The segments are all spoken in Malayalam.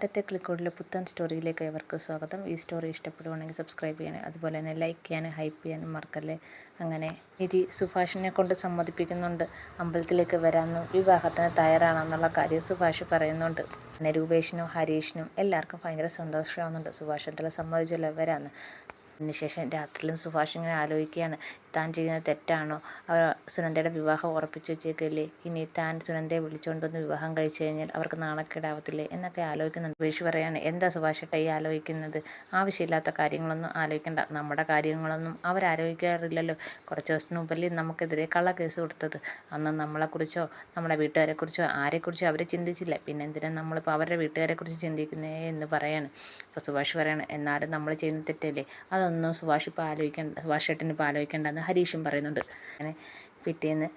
കാറ്റത്തെ ക്ലിക്കോഡിലെ പുത്തൻ സ്റ്റോറിയിലേക്ക് ഏവർക്ക് സ്വാഗതം. ഈ സ്റ്റോറി ഇഷ്ടപ്പെടുവാണെങ്കിൽ സബ്സ്ക്രൈബ് ചെയ്യണേ അതുപോലെ തന്നെ ലൈക്ക് ചെയ്യാനും ഹൈപ്പ് ചെയ്യാനും മറക്കല്ലേ? അങ്ങനെ നിധി സുഭാഷിനെ കൊണ്ട് സമ്മതിപ്പിക്കുന്നുണ്ട്. അമ്പലത്തിലേക്ക് വരാമെന്നും വിവാഹത്തിന് തയ്യാറാണെന്നുള്ള കാര്യം സുഭാഷ് പറയുന്നുണ്ട്. പിന്നെ രൂപേഷിനും ഹരീഷിനും എല്ലാവർക്കും ഭയങ്കര സന്തോഷമാവുന്നുണ്ട്. സുഭാഷ് എന്തെല്ലാം സമ്മതിച്ചല്ലോ വരാമെന്ന് അതിനുശേഷം രാത്രിയിലും സുഭാഷ് ഇങ്ങനെ ആലോചിക്കുകയാണ്. താൻ ചെയ്യുന്നത് തെറ്റാണോ? അവർ സുനന്ദയുടെ വിവാഹം ഉറപ്പിച്ചു വെച്ചേക്കല്ലേ? ഇനി താൻ സുനന്ദയെ വിളിച്ചുകൊണ്ടൊന്ന് വിവാഹം കഴിച്ചു കഴിഞ്ഞാൽ അവർക്ക് നാണക്കേടാവത്തില്ലേ? എന്നൊക്കെ ആലോചിക്കുന്നുണ്ട്. വിഷു പറയാണ് എന്താ സുഭാഷേട്ട ഈ ആലോചിക്കുന്നത്? ആവശ്യമില്ലാത്ത കാര്യങ്ങളൊന്നും ആലോചിക്കണ്ട. നമ്മുടെ കാര്യങ്ങളൊന്നും അവരാലോചിക്കാറില്ലല്ലോ കുറച്ച് ദിവസത്തിന് മുമ്പല്ലേ നമുക്കെതിരെ കള്ള കേസ് കൊടുത്തത്. അന്ന് നമ്മളെക്കുറിച്ചോ നമ്മുടെ വീട്ടുകാരെക്കുറിച്ചോ ആരെക്കുറിച്ചോ അവർ ചിന്തിച്ചില്ല. പിന്നെ എന്തിനാ നമ്മളിപ്പോൾ അവരുടെ വീട്ടുകാരെക്കുറിച്ച് ചിന്തിക്കുന്നേ എന്ന് പറയാണ്. അപ്പോൾ സുഭാഷ് പറയാണ് എന്നാലും നമ്മൾ ചെയ്യുന്ന തെറ്റല്ലേ? അതൊന്നും സുഭാഷ് ഇപ്പോൾ ആലോചിക്കേണ്ട സുഭാഷ് ഏട്ടന് ഇപ്പോൾ ആലോചിക്കേണ്ടെന്ന് ഹരീഷും പറയുന്നുണ്ട്. അങ്ങനെ പിറ്റേന്ന്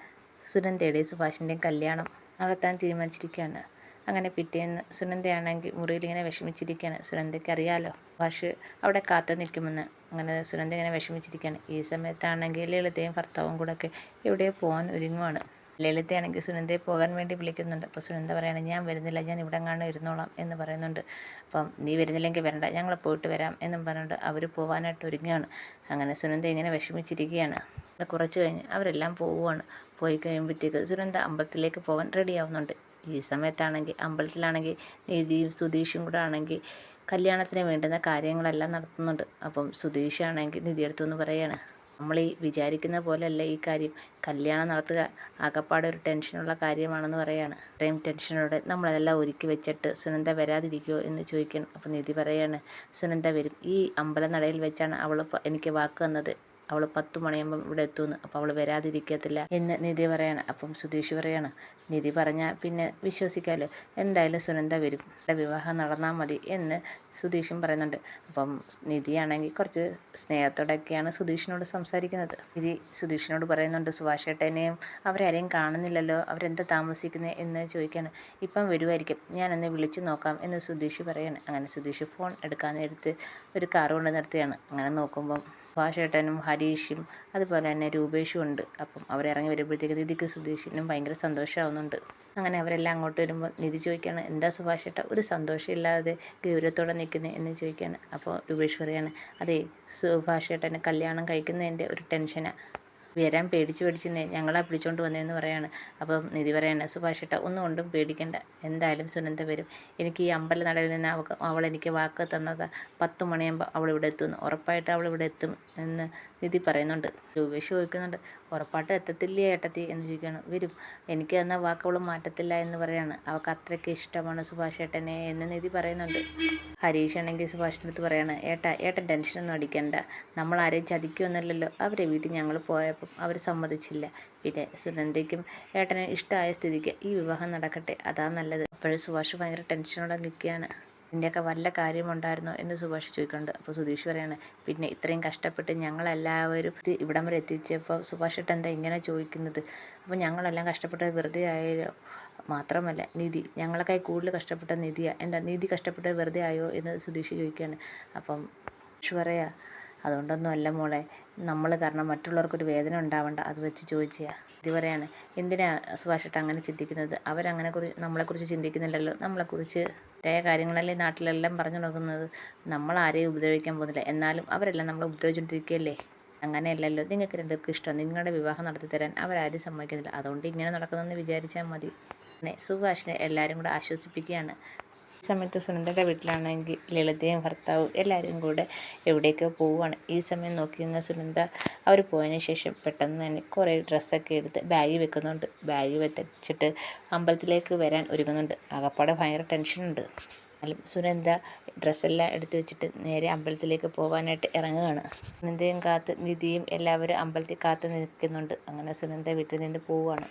സുനന്ദയുടെയും സുഭാഷിന്റെയും കല്യാണം നടത്താൻ തീരുമാനിച്ചിരിക്കുകയാണ്. അങ്ങനെ പിറ്റേന്ന് സുനന്ദയാണെങ്കിൽ മുറിയിൽ ഇങ്ങനെ വിഷമിച്ചിരിക്കുകയാണ്. സുനന്ദയ്ക്ക് അറിയാലോ സുഭാഷ് അവിടെ കാത്തു നിൽക്കുമെന്ന്. അങ്ങനെ സുനന്ദ ഇങ്ങനെ വിഷമിച്ചിരിക്കുകയാണ്. ഈ സമയത്താണെങ്കിൽ ലളിതയും ഭർത്താവും കൂടെ ഒക്കെ എവിടെയോ പോകാൻ ഒരുങ്ങുവാണ്. ലളിതയാണെങ്കിൽ സുനന്ദയെ പോകാൻ വേണ്ടി വിളിക്കുന്നുണ്ട്. അപ്പോൾ സുനന്ദ പറയുകയാണ് ഞാൻ വരുന്നില്ല ഞാൻ ഇവിടെ കാണാൻ ഇരുന്നോളാം എന്ന് പറയുന്നുണ്ട്. അപ്പം നീ വരുന്നില്ലെങ്കിൽ വരണ്ട ഞങ്ങൾ പോയിട്ട് വരാം എന്നും പറഞ്ഞുകൊണ്ട് അവർ പോകാനായിട്ട് ഒരുങ്ങുകയാണ് അങ്ങനെ സുനന്ദ ഇങ്ങനെ വിഷമിച്ചിരിക്കുകയാണ്. കുറച്ച് കഴിഞ്ഞ് അവരെല്ലാം പോവുകയാണ് പോയി കഴിയുമ്പോഴത്തേക്ക് സുനന്ദ അമ്പലത്തിലേക്ക് പോകാൻ റെഡിയാവുന്നുണ്ട്. ഈ സമയത്താണെങ്കിൽ അമ്പലത്തിലാണെങ്കിൽ നിധിയും സുധീഷും കൂടെ ആണെങ്കിൽ കല്യാണത്തിന് വേണ്ടുന്ന കാര്യങ്ങളെല്ലാം നടത്തുന്നുണ്ട്. അപ്പം സുധീഷാണെങ്കിൽ നിധിയെടുത്തു പറയാണ് നമ്മൾ ഈ വിചാരിക്കുന്ന പോലെയല്ല ഈ കാര്യം. കല്യാണം നടത്തുക ആകപ്പാടെ ഒരു ടെൻഷനുള്ള കാര്യമാണെന്ന് പറയാണ്. ഇത്രയും ടെൻഷനോടെ നമ്മളതെല്ലാം ഒരുക്കി വെച്ചിട്ട് സുനന്ദ വരാതിരിക്കുമോ എന്ന് ചോദിക്കണം അപ്പം നിധി പറയാണ് സുനന്ദ വരും. ഈ അമ്പലനടയിൽ വെച്ചാണ് അവൾ എനിക്ക് വാക്ക് തന്നത്. അവൾ പത്ത് മണിയാകുമ്പം ഇവിടെ എത്തുമെന്ന് അപ്പോൾ അവൾ വരാതിരിക്കത്തില്ല എന്ന് നിധി പറയാണ്. അപ്പം സുധീഷ് പറയാണ് നിധി പറഞ്ഞാൽ പിന്നെ വിശ്വസിക്കാമല്ലോ എന്തായാലും സുനന്ദ വരും. വിവാഹം നടന്നാൽ മതി എന്ന് സുധീഷും പറയുന്നുണ്ട്. അപ്പം നിധിയാണെങ്കിൽ കുറച്ച് സ്നേഹത്തോടെയൊക്കെയാണ് സുധീഷിനോട് സംസാരിക്കുന്നത്. നിധി സുധീഷിനോട് പറയുന്നുണ്ട് സുഭാഷ് സുഭാഷേട്ടനെയും അവരാരെയും കാണുന്നില്ലല്ലോ. അവരെന്താ താമസിക്കുന്നത് എന്ന് ചോദിക്കാണ്. ഇപ്പം വരുമായിരിക്കും ഞാനൊന്ന് വിളിച്ചു നോക്കാം എന്ന് സുധീഷ് പറയാണ്. അങ്ങനെ സുധീഷ് ഫോൺ എടുക്കാൻ നേരത്ത് ഒരു കാർ കൊണ്ട് നിർത്തുകയാണ്. അങ്ങനെ നോക്കുമ്പം ഭാഷേട്ടനും ഹരീഷും അതുപോലെ തന്നെ രൂപേഷും ഉണ്ട്. അപ്പം അവരിറങ്ങി വരുമ്പോഴത്തേക്ക് നിധിക്ക് സുധീഷിനും ഭയങ്കര സന്തോഷമാവുന്നുണ്ട്. അങ്ങനെ അവരെല്ലാം അങ്ങോട്ട് വരുമ്പോൾ നിധി ചോദിക്കുകയാണ് എന്താ സുഭാഷേട്ട ഒരു സന്തോഷമില്ലാതെ ഗൗരവത്തോടെ നിൽക്കുന്നത് എന്ന് ചോദിക്കുകയാണ്. അപ്പോൾ രൂപേഷ് പറയാണ് അതെ സുഭാഷേട്ടന് കല്യാണം കഴിക്കുന്നതിന്റെ ഒരു ടെൻഷനാണ് വരാൻ പേടിച്ച് പേടിച്ച് ഞങ്ങളെ പിടിച്ചോണ്ട് വന്നതെന്ന് പറയാണ്. അപ്പം നിധി പറയാണ് സുഭാഷേട്ട ഒന്നും കൊണ്ടും പേടിക്കണ്ട. എന്തായാലും സുനന്ദ വരും. എനിക്ക് ഈ അമ്പല നടയിൽ നിന്ന് അവ അവൾ എനിക്ക് വാക്ക് തന്നത് പത്ത് മണിയാകുമ്പോൾ അവൾ ഇവിടെ എത്തുമെന്ന്. ഉറപ്പായിട്ട് അവൾ ഇവിടെ എത്തും. എന്ന് നിധി പറയുന്നുണ്ട്. രൂപേഷ് ചോദിക്കുന്നുണ്ട് ഉറപ്പായിട്ട് എത്തത്തില്ലേ ഏട്ടത്തി? എന്ന് ചോദിക്കുകയാണ്. വരും. എനിക്ക് തന്ന വാക്കുകൾ മാറ്റത്തില്ല എന്ന് പറയാണ്. അവൾക്ക് അത്രയ്ക്ക് ഇഷ്ടമാണ് സുഭാഷ് ഏട്ടനെ എന്ന് നിധി പറയുന്നുണ്ട്. ഹരീഷ് ആണെങ്കിൽ സുഭാഷിന്റെ അടുത്ത് പറയാണ് ഏട്ടാ ഏട്ടൻ ടെൻഷനൊന്നും അടിക്കണ്ട. നമ്മൾ ആരെയും ചതിക്കുമെന്നല്ലല്ലോ അവരെ വീട്ടിൽ ഞങ്ങൾ പോയപ്പം അവർ സമ്മതിച്ചില്ല. പിന്നെ സുനന്ദയ്ക്കും ഏട്ടന് ഇഷ്ടമായ സ്ഥിതിക്ക് ഈ വിവാഹം നടക്കട്ടെ. അതാ നല്ലത്. അപ്പോഴും സുഭാഷ് ഭയങ്കര ടെൻഷനോടെ നിൽക്കുകയാണ്. ഇതിന്റെയൊക്കെ വല്ല കാര്യമുണ്ടായിരുന്നോ എന്ന് സുഭാഷ് ചോദിക്കുന്നുണ്ട്. അപ്പോൾ സുധീഷ് പറയാണ് പിന്നെ ഇത്രയും കഷ്ടപ്പെട്ട് ഞങ്ങളെല്ലാവരും ഇത് ഇവിടം വരെ എത്തിച്ചപ്പോൾ സുഭാഷ് എന്താ ഇങ്ങനെ ചോദിക്കുന്നത്? അപ്പോൾ ഞങ്ങളെല്ലാം കഷ്ടപ്പെട്ടത് വെറുതെ ആയോ? മാത്രമല്ല നിധി ഞങ്ങളൊക്കെ കൂടുതൽ കഷ്ടപ്പെട്ട നിധിയാണ് എന്താ നിധി കഷ്ടപ്പെട്ടത് വെറുതെ ആയോ എന്ന് സുധീഷ് ചോദിക്കുകയാണ്. അപ്പം സുഭാഷ് പറയാ അതുകൊണ്ടൊന്നും അല്ല മോളെ നമ്മൾ കാരണം മറ്റുള്ളവർക്കൊരു വേദന ഉണ്ടാവണ്ട അത് വെച്ച് ചോദിച്ചാൽ ഇത് പറയാണ് എന്തിനാ സുഭാഷിട്ട് അങ്ങനെ ചിന്തിക്കുന്നത്? അവരങ്ങനെ കുറി നമ്മളെക്കുറിച്ച് ചിന്തിക്കുന്നില്ലല്ലോ നമ്മളെക്കുറിച്ച് തെറ്റായ കാര്യങ്ങളല്ലേ നാട്ടിലെല്ലാം പറഞ്ഞു നോക്കുന്നത്? നമ്മൾ ആരെയും ഉപദ്രവിക്കാൻ പോകുന്നില്ല. എന്നാലും അവരെല്ലാം നമ്മളെ ഉപദ്രവിച്ചുകൊണ്ടിരിക്കുകയല്ലേ അങ്ങനെയല്ലല്ലോ. നിങ്ങൾക്ക് രണ്ടുപേർക്കും ഇഷ്ടം. നിങ്ങളുടെ വിവാഹം നടത്തി തരാൻ അവരാരും സമ്മതിക്കുന്നില്ല. അതുകൊണ്ട് ഇങ്ങനെ നടക്കുന്നതെന്ന് വിചാരിച്ചാൽ മതി. സുഭാഷിനെ എല്ലാവരും കൂടെ ആശ്വസിപ്പിക്കുകയാണ്. സമയത്ത് സുനന്ദയുടെ വീട്ടിലാണെങ്കിൽ ലളിതയും ഭർത്താവും എല്ലാവരും കൂടെ എവിടേക്കോ പോവുകയാണ്. ഈ സമയം നോക്കിയിരുന്ന സുനന്ദ അവർ പോയതിന് ശേഷം പെട്ടെന്ന് തന്നെ കുറേ ഡ്രസ്സൊക്കെ എടുത്ത് ബാഗിൽ വെക്കുന്നുണ്ട്. ബാഗിൽ വെച്ചിട്ട് അമ്പലത്തിലേക്ക് വരാൻ ഒരുങ്ങുന്നുണ്ട്. ആകപ്പാടെ ഭയങ്കര ടെൻഷനുണ്ട്. എന്നാലും സുനന്ദ ഡ്രസ്സെല്ലാം എടുത്തു വെച്ചിട്ട് നേരെ അമ്പലത്തിലേക്ക് പോകാനായിട്ട് ഇറങ്ങുകയാണ്. സുനന്ദയും കാത്ത് നിധിയും എല്ലാവരും അമ്പലത്തിൽ കാത്ത് നിൽക്കുന്നുണ്ട്. അങ്ങനെ സുനന്ദ വീട്ടിൽ നിന്ന് പോവുകയാണ്.